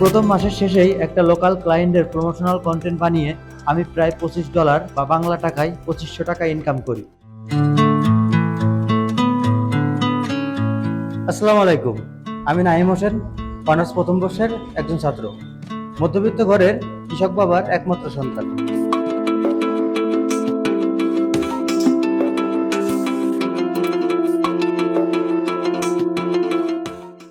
প্রথম মাসের শেষেই একটা লোকাল ক্লায়েন্টের প্রমোশনাল কন্টেন্ট বানিয়ে আমি প্রায় পঁচিশ ডলার বা বাংলা টাকায় পঁচিশশো টাকা ইনকাম করি। আসসালামু আলাইকুম, আমি নাহিম হোসেন অনার্স প্রথম বর্ষের একজন ছাত্র। মধ্যবিত্ত ঘরের কৃষক বাবার একমাত্র সন্তান।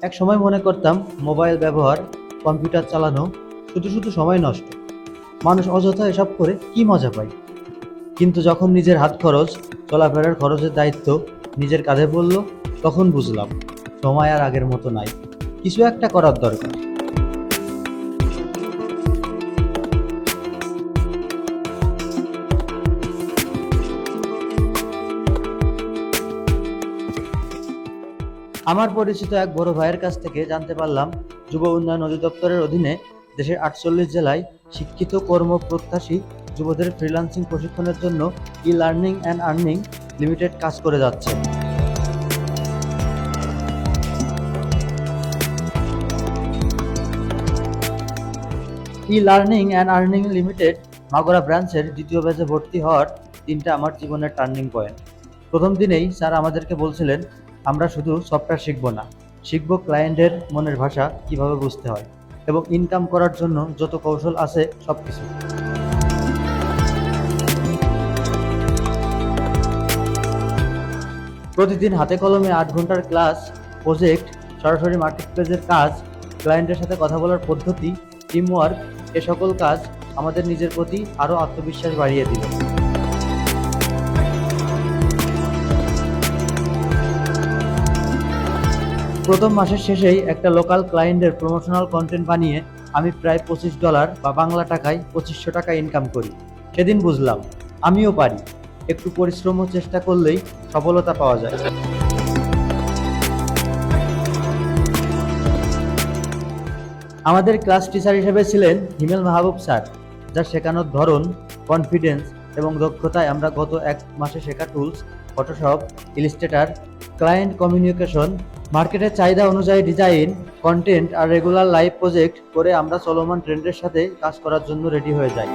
এক সময় মনে করতাম মোবাইল ব্যবহার কম্পিউটার চালানো শুধু শুধু সময় নষ্ট। মানুষ অযথা এসব করে কি মজা পায়? কিন্তু যখন নিজের হাত খরচ, চলাফেরার খরচের দায়িত্ব নিজের কাঁধে পড়ল, তখন বুঝলাম সময় আর আগের মতো নাই। কিছু একটা করার দরকার। আমার পরিচিত এক বড় ভাইয়ের কাছ থেকে জানতে পারলাম যুব উন্নয়ন অধিদপ্তরের অধীনে দেশের আটচল্লিশ জেলায় শিক্ষিত কর্ম প্রত্যাশী যুবদের ফ্রিল্যান্সিং প্রশিক্ষণের জন্য e learning and earning limited কাজ করে যাচ্ছে। E learning and earning limited Magura ব্রাঞ্চের দ্বিতীয় ব্যাচে ভর্তি হওয়ার দিনটা আমার জীবনের টার্নিং পয়েন্ট প্রথম দিনেই স্যার আমাদেরকে বলছিলেন, আমরা শুধু সফটওয়্যার শিখব না। শিখব ক্লায়েন্টের মনের ভাষা কীভাবে বুঝতে হয় এবং ইনকাম করার জন্য যত কৌশল আছে সব কিছু প্রতিদিন হাতে কলমে আট ঘণ্টার ক্লাস প্রজেক্ট সরাসরি মার্কেট প্লেসের কাজ ক্লায়েন্টের সাথে কথা বলার পদ্ধতি টিমওয়ার্ক এ সকল কাজ আমাদের নিজের প্রতি আরও আত্মবিশ্বাস বাড়িয়ে দিল। প্রথম মাসের শেষেই একটা লোকাল ক্লায়েন্টের প্রমোশনাল কন্টেন্ট বানিয়ে আমি প্রায় পঁচিশ ডলার বা বাংলা টাকায় পঁচিশশো টাকা ইনকাম করি। সেদিন বুঝলাম, আমিও পারি। একটু পরিশ্রম চেষ্টা করলেই সফলতা পাওয়া যায়। আমাদের ক্লাস টিচার হিসেবে ছিলেন হিমেল মাহবুব স্যার, যার শেখানোর ধরন কনফিডেন্স এবং দক্ষতায় আমরা গত এক মাসে শেখা tools Photoshop Illustrator client communication মার্কেটের চাহিদা অনুযায়ী ডিজাইন কন্টেন্ট আর রেগুলার লাইভ প্রজেক্ট করে আমরা চলমান ট্রেন্ডের সাথে কাজ করার জন্য রেডি হয়ে যাই।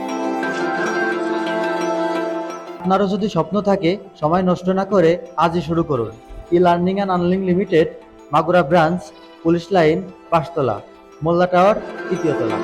আপনারও যদি স্বপ্ন থাকে, সময় নষ্ট না করে আজই শুরু করুন। E learning and earning limited, Magura branch, police line, পাঁচতলা, মোল্লা টাওয়ার তৃতীয়তলা